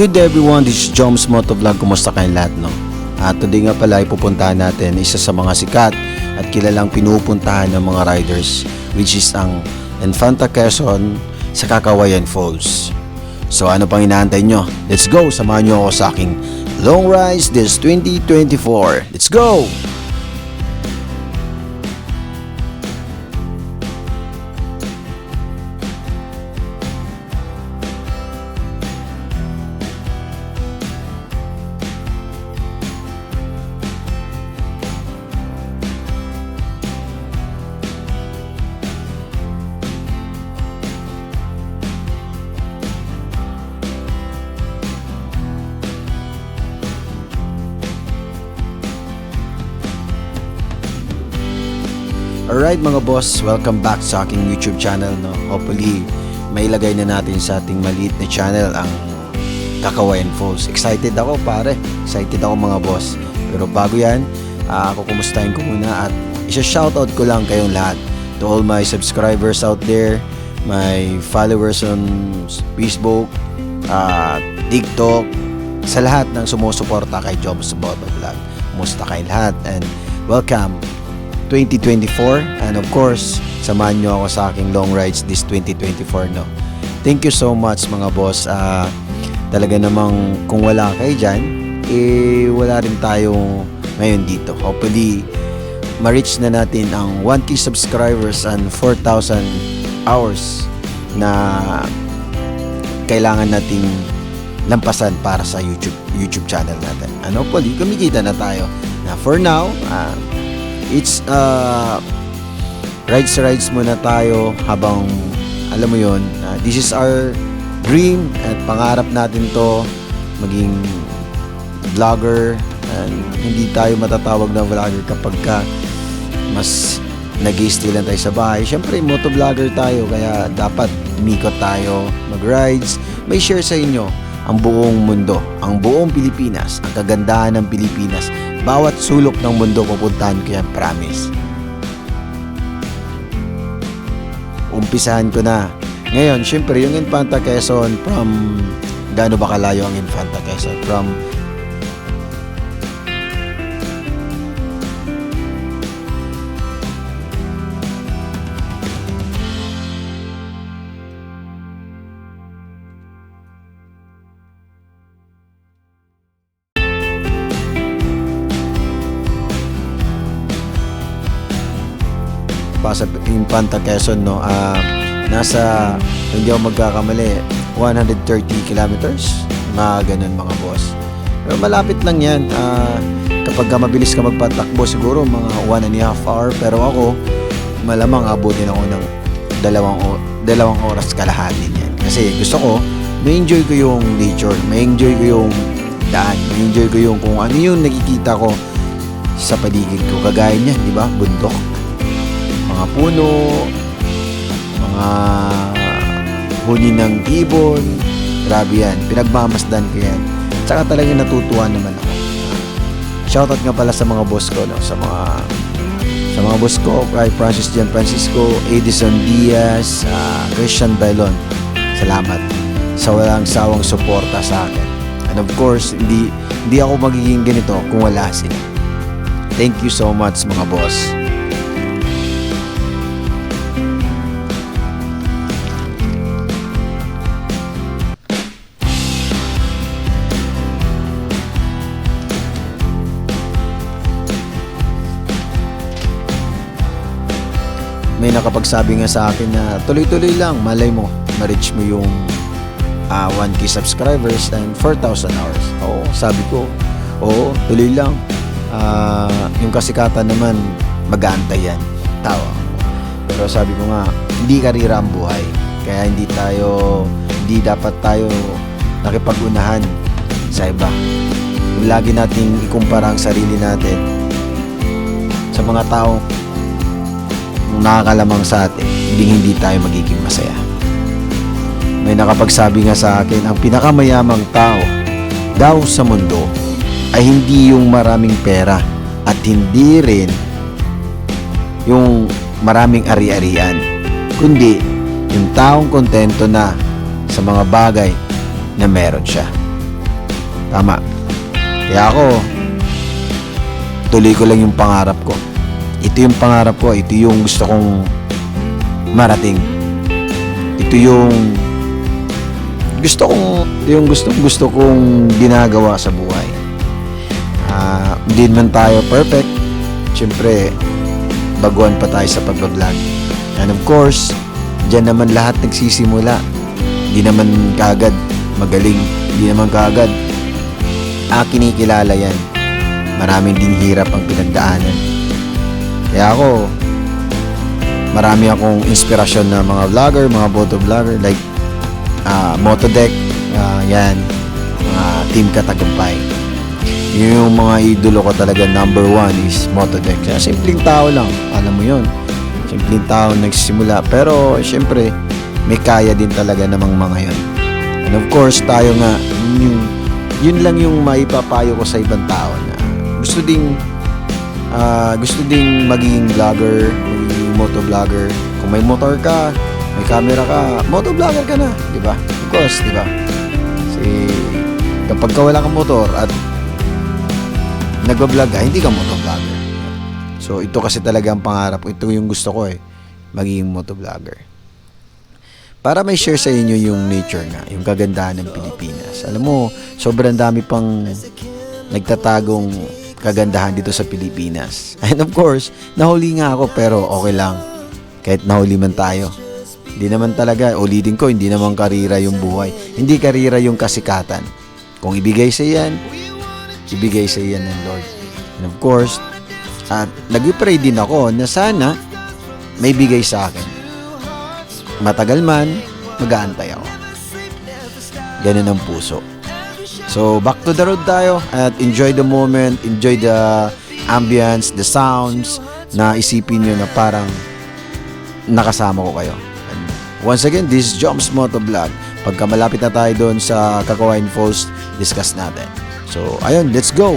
good day everyone? This is Joms Motovlog. Kumusta kayong lahat, no? At today nga pala ay pupuntahan natin isa sa mga sikat at kilalang pinupuntahan ng mga riders which is ang Infanta Quezon sa Kakawayan Falls. So ano pang inaantay nyo? Let's go! Samahan nyo ako sa aking Long Rise this 2024. Let's go! Alright mga boss, welcome back sa aking YouTube channel. No? Hopefully, mailagay na natin sa ating maliit na channel ang Kakawayan Falls. Excited ako pare, excited ako mga boss. Pero bago yan, uh, ako kumustahin ko muna at isa-shoutout ko lang kayong lahat to all my subscribers out there, my followers on Facebook, uh, TikTok, sa lahat ng sumusuporta kay Jobs Bottle Vlog. Kumusta kayong lahat and welcome 2024 and of course samahan nyo ako sa aking long rides this 2024 no thank you so much mga boss Ah, talaga namang kung wala kayo dyan eh wala rin tayo ngayon dito hopefully ma-reach na natin ang 1k subscribers and 4,000 hours na kailangan nating lampasan para sa YouTube YouTube channel natin. Ano po, di kumikita na tayo. Na for now, ah, it's uh, rides rides muna tayo habang alam mo yon uh, this is our dream at pangarap natin to maging vlogger and hindi tayo matatawag na vlogger kapag ka mas nag stay lang tayo sa bahay. Siyempre, motovlogger tayo kaya dapat umikot tayo, mag-rides, may share sa inyo ang buong mundo, ang buong Pilipinas, ang kagandahan ng Pilipinas. Bawat sulok ng mundo pupuntahan ko yan, promise. Umpisahan ko na. Ngayon, syempre, yung Infanta Quezon from gaano ba kalayo ang Infanta Quezon? From pa sa Infanta Quezon no? Ah, nasa hindi ako magkakamali 130 kilometers? Mga ganun mga boss. Pero malapit lang yan. Ah, kapag ka mabilis ka magpatakbo siguro mga 1 and a half hour. Pero ako malamang abutin ako ng dalawang, dalawang oras kalahati yan kasi gusto ko may enjoy ko yung nature may enjoy ko yung daan may enjoy ko yung kung ano yung nakikita ko sa paligid ko. Kagaya niyan di ba? Bundok mga puno, mga huni ng ibon. Grabe yan. Pinagmamasdan ko yan. Tsaka talaga natutuwa naman ako. Shoutout nga pala sa mga boss ko, no? sa mga sa mga boss ko, kay Francis Jan Francisco, Edison Diaz, ah, Christian Bailon. Salamat sa walang sawang suporta sa akin. And of course, hindi hindi ako magiging ganito kung wala sila. Thank you so much mga boss. May nakapagsabi nga sa akin na tuloy-tuloy lang, malay mo, ma-reach mo yung ah, 1k subscribers and 4,000 hours. Oo, sabi ko, oo, tuloy lang. Ah, yung kasikatan naman, mag-aantay yan. Tawa. Pero sabi ko nga, hindi karira ang buhay. Kaya hindi tayo, hindi dapat tayo nakipag-unahan sa iba. Lagi nating ikumpara ang sarili natin sa mga taong nakakalamang sa atin, hindi hindi tayo magiging masaya. May nakapagsabi nga sa akin, ang pinakamayamang tao daw sa mundo ay hindi yung maraming pera at hindi rin yung maraming ari-arian, kundi yung taong kontento na sa mga bagay na meron siya. Tama. Kaya ako, tuloy ko lang yung pangarap ko. Ito yung pangarap ko. Ito yung gusto kong marating. Ito yung gusto kong yung gusto gusto kong ginagawa sa buhay. Ah, hindi man tayo perfect. Siyempre, baguhan pa tayo sa pagbablog. And of course, diyan naman lahat nagsisimula. Hindi naman kagad magaling. Hindi naman kagad ah, kinikilala yan. Maraming din hirap ang pinagdaanan. Kaya ako, marami akong inspirasyon na mga vlogger, mga moto vlogger like ah, Motodeck, ah, yan, mga Team Katagumpay. Yung mga idolo ko talaga number one is Motodeck. Kaya simpleng tao lang, alam mo yon Simpleng tao nagsisimula. Pero, syempre, may kaya din talaga namang mga yon. And of course, tayo nga, yun, yung, yun lang yung maipapayo ko sa ibang tao na gusto ding ah, gusto ding maging vlogger, maging motovlogger. Kung may motor ka, may camera ka, motovlogger ka na, di ba? Of course, di ba? Kasi kapag ka wala kang motor at nagbablog ka, hindi ka motovlogger. So, ito kasi talaga ang pangarap ko. Ito yung gusto ko eh, magiging motovlogger. Para may share sa inyo yung nature nga, yung kagandahan ng Pilipinas. Alam mo, sobrang dami pang nagtatagong kagandahan dito sa Pilipinas. And of course, nahuli nga ako pero okay lang. Kahit nahuli man tayo. Hindi naman talaga, ulitin ko, hindi naman karira yung buhay. Hindi karira yung kasikatan. Kung ibigay sa yan, ibigay sa yan ng Lord. And of course, at nag-pray din ako na sana may bigay sa akin. Matagal man, mag-aantay ako. Ganun ang puso. So, back to the road tayo at enjoy the moment, enjoy the ambience, the sounds na isipin nyo na parang nakasama ko kayo. And once again, this is Joms Moto. Pagka malapit na tayo doon sa Kakawain Falls, discuss natin. So, ayun, let's go!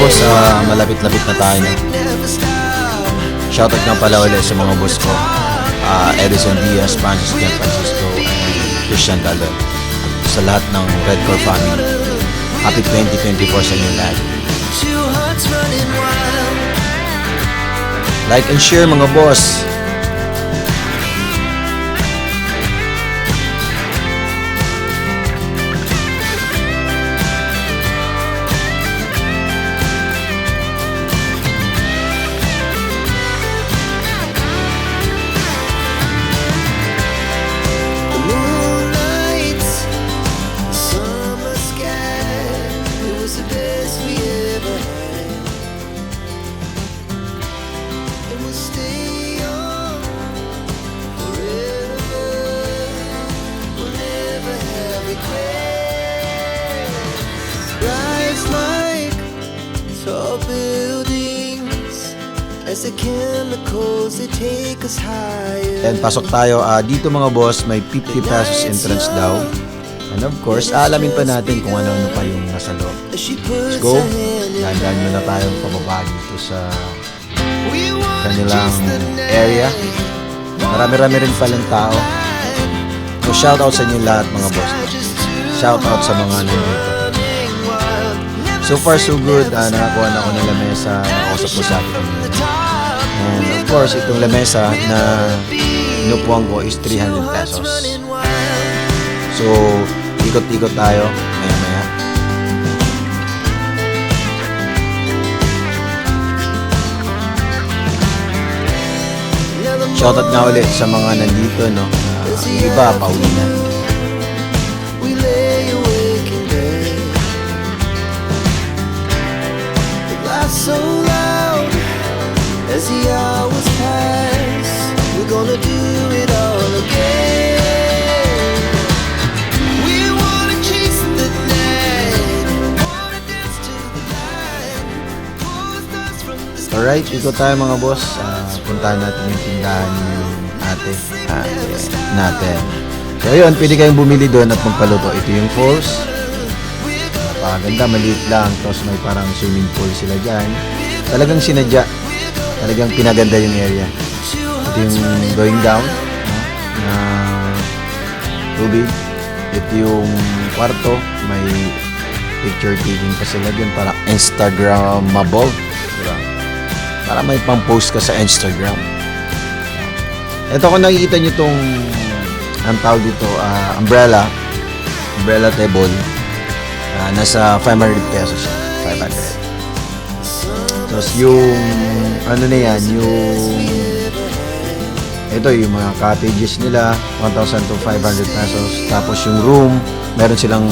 Boss, ah, malapit-lapit na tayo na. Shoutout nga pala ulit sa mga boss ko. Ah, Edison Diaz, Francis Gian Francisco, and Christian Talon. Sa lahat ng Red Core family. Happy 2024 sa inyo lahat. Like and share mga boss. The we ever had. And we'll stay tall buildings as the chemicals they take us higher. And pasok tayo. Ah, dito mga boss, may 50 pesos entrance daw. And of course, aalamin pa natin kung ano-ano pa yung nasa loob. Let's go. Dandaan muna tayong pababa dito sa kanilang area. Marami-rami rin palang tao. So shoutout sa inyo lahat mga boss. Shoutout sa mga nandito. So far so good. Ah, nakakuha na ako ng lamesa. Nakausap ko sa akin. And of course, itong lamesa na inupuan ko is 300 pesos. So, ikot-ikot tayo. Maya-maya. Shoutout nga ulit sa mga nandito, no? Yung iba, pauwi na. So loud as the hours pass. We're gonna do it all again. Alright, ikot tayo mga boss. Ah, puntahan natin yung tindahan ni ate. Ate natin. So yun, pwede kayong bumili doon at magpaluto. Ito yung falls. Napakaganda, maliit lang. Tapos may parang swimming pool sila dyan. Talagang sinadya. Talagang pinaganda yung area. Ito yung going down na tubig. Ito yung kwarto. May picture taking pa sila dyan. Para Instagramable. Diba? Para may pang-post ka sa Instagram. Ito kung nakikita nyo itong ang tawag dito, ah, umbrella. Umbrella table. Ah, nasa 500 pesos siya. 500. Tapos yung ano na yan, yung ito yung mga cottages nila 1,000 to 500 pesos tapos yung room meron silang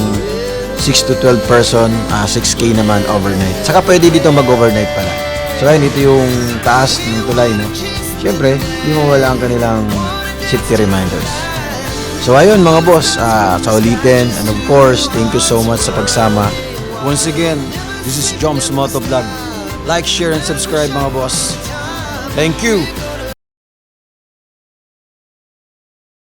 6 to 12 person ah 6k naman overnight saka pwede dito mag overnight pala so ayun ito yung taas ng tulay no? Syempre hindi mo wala ang kanilang safety reminders. So ayun mga boss ah, sa ulitin and of course thank you so much sa pagsama. Once again this is Joms Motovlog like share and subscribe mga boss. Thank you